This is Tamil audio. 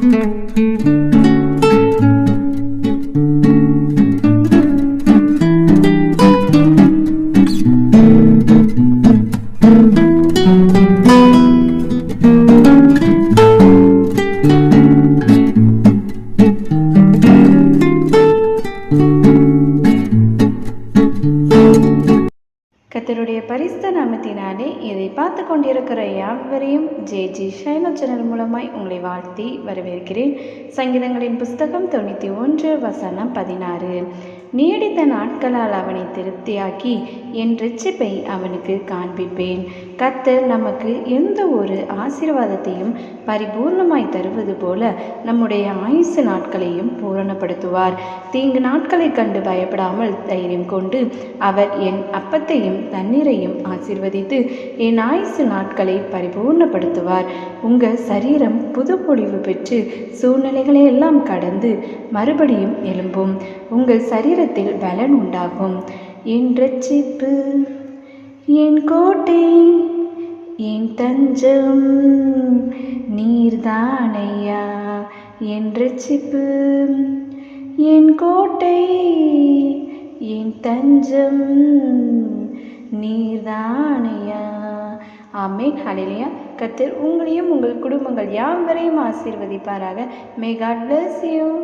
Thank you. கத்தருடைய பரிசுத்த நாமத்தினாலே இதை பார்த்து கொண்டிருக்கிற யாவரையும் ஜே ஜி ஷைலோ சேனல் மூலமாய் உங்களை வாழ்த்தி வரவேற்கிறேன். சங்கீதங்களின் புஸ்தகம் தொண்ணூற்றி ஒன்று வசனம் பதினாறு. நீடித்த நாட்களால் அவனை திருப்தியாக்கி என் ரிச்சிப்பை அவனுக்கு காண்பிப்பேன். கத்தர் நமக்கு எந்த ஒரு ஆசீர்வாதத்தையும் பரிபூர்ணமாய் தருவது போல நம்முடைய ஆயுசு நாட்களையும் பூரணப்படுத்துவார். தீங்கு நாட்களைக் கண்டு பயப்படாமல் தைரியம் கொண்டு அவர் என் அப்பத்தையும் தண்ணீரையும் ஆசீர்வதித்து என் ஆயுசு நாட்களை பரிபூர்ணப்படுத்துவார். உங்கள் சரீரம் புது பொழிவு பெற்று சூழ்நிலைகளை எல்லாம் கடந்து மறுபடியும் எழும்பும். உங்கள் சரீரத்தில் பலன் உண்டாகும். என் ரட்சிப்பு என் கோட்டை என் தஞ்சம் நீர்தானையா? என் ரட்சிப்பு என் கோட்டை. என் தஞ்சம் நீர்தானையா? ஆமேன். ஹலிலியா கத்தர் உங்களையும் உங்கள் குடும்பங்கள் யாவரையும் ஆசீர்வதிப்பாராக. May God bless you